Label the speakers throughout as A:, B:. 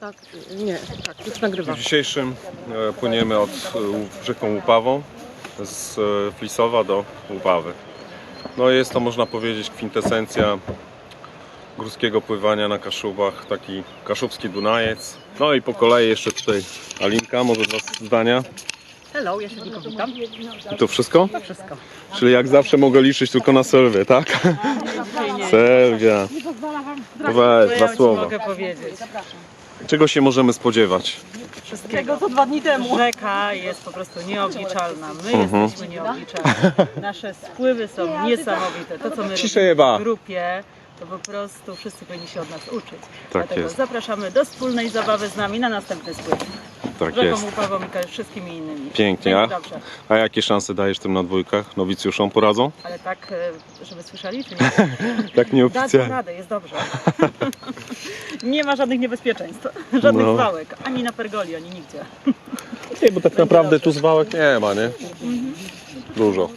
A: Tak, nie, tak, już nagrywam.
B: W dzisiejszym e, płyniemy od e, rzeką Łupawą z e, Flisowa do Łupawy. No jest to można powiedzieć kwintesencja górskiego pływania na Kaszubach, taki kaszubski Dunajec. No i po kolei jeszcze tutaj Alinka, może dwa zdania.
A: Hello, ja się tylko witam.
B: I to wszystko?
A: To wszystko.
B: Czyli jak zawsze mogę liczyć tylko na Sylwię, tak? Sylwia. No Weź, dwa słowa.
C: mogę powiedzieć?
B: Czego się możemy spodziewać?
C: Wszystkiego.
A: co dwa dni temu.
C: Rzeka jest po prostu nieobliczalna. My
B: Mhm.
C: jesteśmy nieobliczalni. Nasze spływy są niesamowite. To, co my
B: Ciszej,
C: robimy w grupie, to po prostu wszyscy powinni się od nas uczyć.
B: Tak
C: Dlatego
B: jest.
C: zapraszamy do wspólnej zabawy z nami na następny spływ.
B: Tak
C: Rzeką
B: jest.
C: Łupawą i wszystkimi innymi.
B: Pięknie,
C: Będzie
B: a?
C: Dobrze.
B: A jakie szanse dajesz tym na dwójkach? Nowicjuszom poradzą?
C: Ale tak, e, żeby słyszeli, czy nie?
B: Tak
C: Dadzą
B: nieoficjalnie.
C: radę, jest dobrze. nie ma żadnych niebezpieczeństw, żadnych
B: No.
C: zwałek, ani na pergoli, ani nigdzie.
B: Nie, bo tak naprawdę tu zwałek nie ma, nie? Dużo.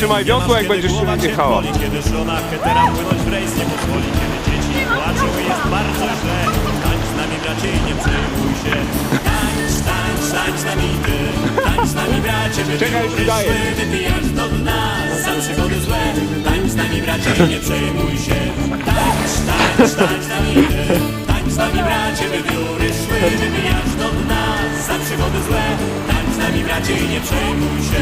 B: Trzymaj wiosło, jak będziesz się jechała.
D: Kiedy żona hetera płynąć w rejs nie pozwoli Kiedy dzieci płaczą. I jest bardzo źle. Tańcz z nami bracie i nie przejmuj się. Tańcz, tańcz, tańcz z nami ty. Tańcz z nami bracie, by
B: Czekaj, już daję.
D: Wypijać do dna. Za przygody złe. Tańcz z nami bracie i nie przejmuj się. Tańcz, tańcz, tańcz z nami ty. Tańcz z nami bracie, by wióry szły Wypijać do dna. Za przygody złe. Tańcz z nami bracie i nie przejmuj się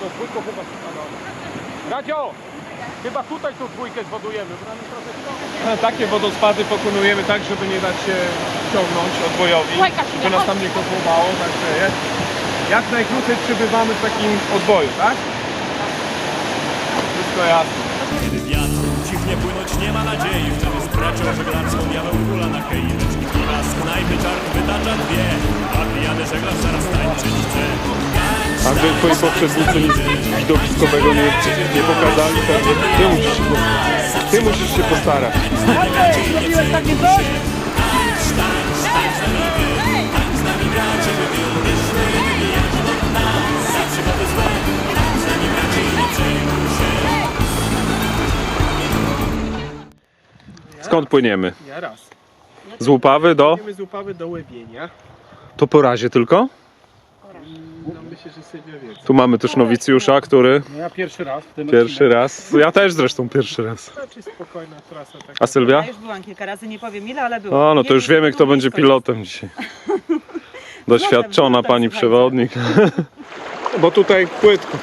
E: To dwójką chyba Radio! Chyba tutaj tą dwójkę zwodujemy. bo nam jest trochę Takie wodospady pokonujemy tak, żeby nie dać się ciągnąć odbojowi, żeby nas tam nie kotłowało, także jest. Jak najkrócej przybywamy w takim odboju, tak? Wszystko jasne.
D: Nie ma nadziei Wtedy z bracią żeglarską diabeł kula na kei. Lecz piwa z knajpy czart wytacza dwie A pijany żeglarz zaraz tańczyć chce
B: A gdy twoi poprzednicy nic widowiskowego nie, nie pokazali, pewnie ty musisz, się, ty musisz się postarać. Skąd płyniemy?
E: Ja raz.
B: Z Łupawy do?
E: Idziemy z upawy do Łybienia.
B: To po razie tylko?
E: No myślę, że Sylwia wie.
B: Tu mamy też nowicjusza, który
E: No ja pierwszy raz w tym
B: pierwszy raz, ja też zresztą pierwszy raz.
E: Znaczy spokojna trasa taka.
B: A Sylwia?
C: Ja już byłam kilka razy, nie powiem ile, ale byłam.
B: O, no to już wiemy, kto będzie pilotem dzisiaj. Doświadczona pani przewodnik. Bo tutaj płytko.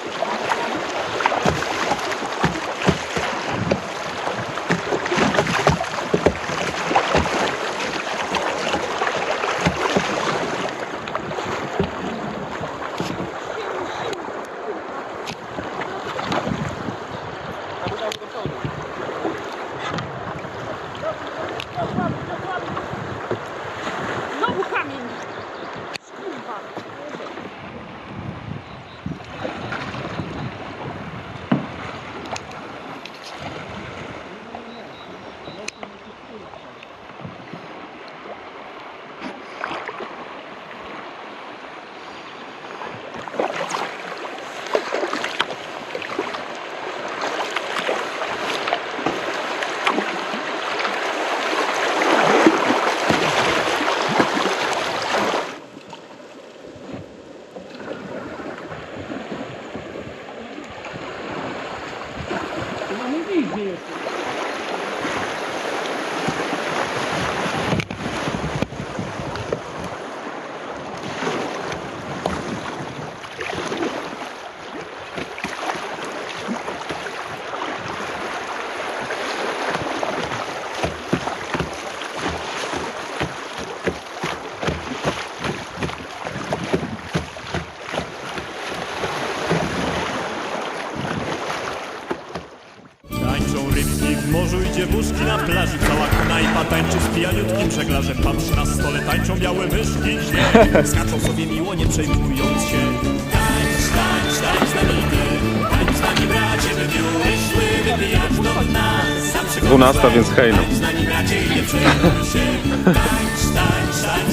D: Tańczą rybki w morzu i dziewuszki na plaży Cała knajpa tańczy z pijaniutkim żeglarzem Patrz na stole tańczą białe myszki. Nie, skaczą sobie miło, nie przejmując się. Tańcz, tańcz, tańcz z nami ty. Tańcz z nami bracie, by Wypijać do dna Za przygodę
B: 12, więc hej no.
D: Tańcz z nami bracie i nie przejmuj się. Tańcz, tańcz, tańcz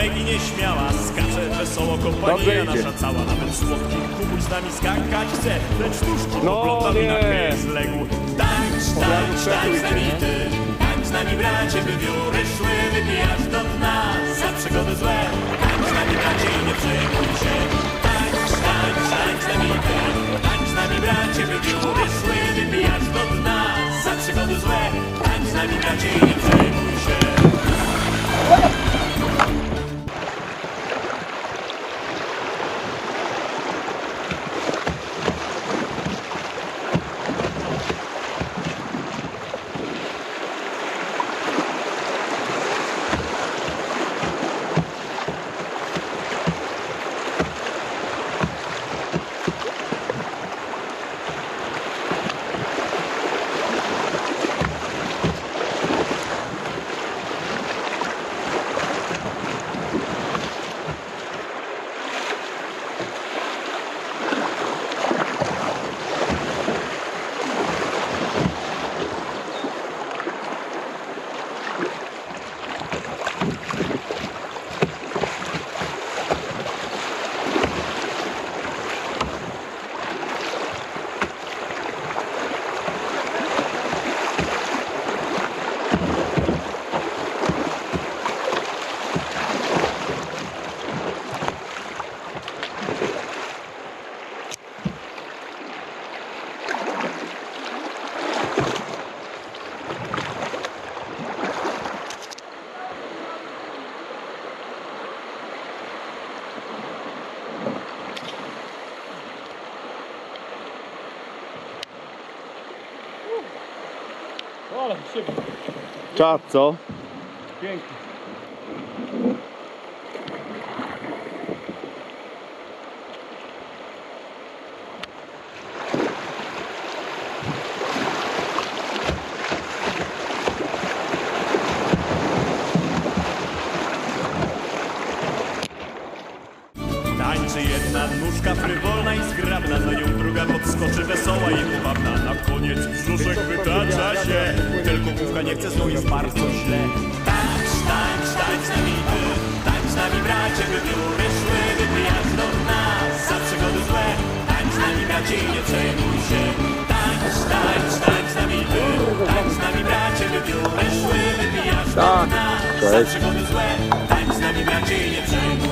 D: Megi nieśmiała Skacze wesoło kompania nasza cała Nawet słodki kubuś z nami skakać chce. Lecz tuż
E: No
D: pogląda mi na
E: nie.
D: kryj zległ. Tańcz, tańcz, tańcz z nami ty. Tańcz z nami bracie, by wióry szły Wypijasz do dna. Za przygody złe Tańcz z nami bracie
B: Czad, co?
E: Pięknie.
D: Tańczy jedna nóżka frywolna i zgrabna, za nią druga podskoczy wesoła i pobawna. Na koniec brzuszek wytacza się, tylko główka nie chce, z nią jest bardzo źle. Tańcz, tańcz, tańcz z nami ty, tańcz z nami bracie, by wióry szły, wypijasz do dna, za przygody złe. Tańcz z nami bracie i nie przejmuj się. Tańcz, tańcz, tańcz z nami ty, tańcz z nami bracie, by wióry szły, wypijasz do
B: Tak,
D: dna, za
B: cześć.
D: przygody złe. Tańcz z nami bracie i nie przejmuj się.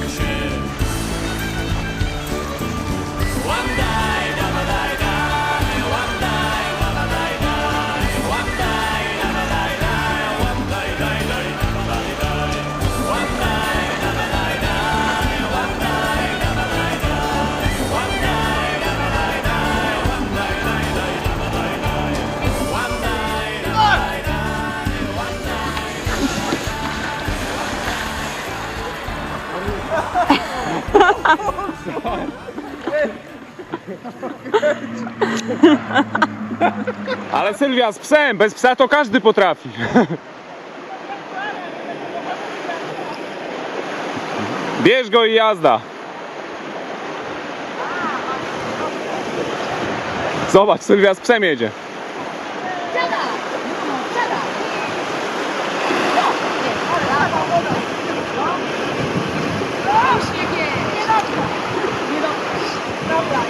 E: Ale Sylwia, z psem, bez psa to każdy potrafi. Bierz go i jazda. Zobacz, Sylwia z psem jedzie. problem.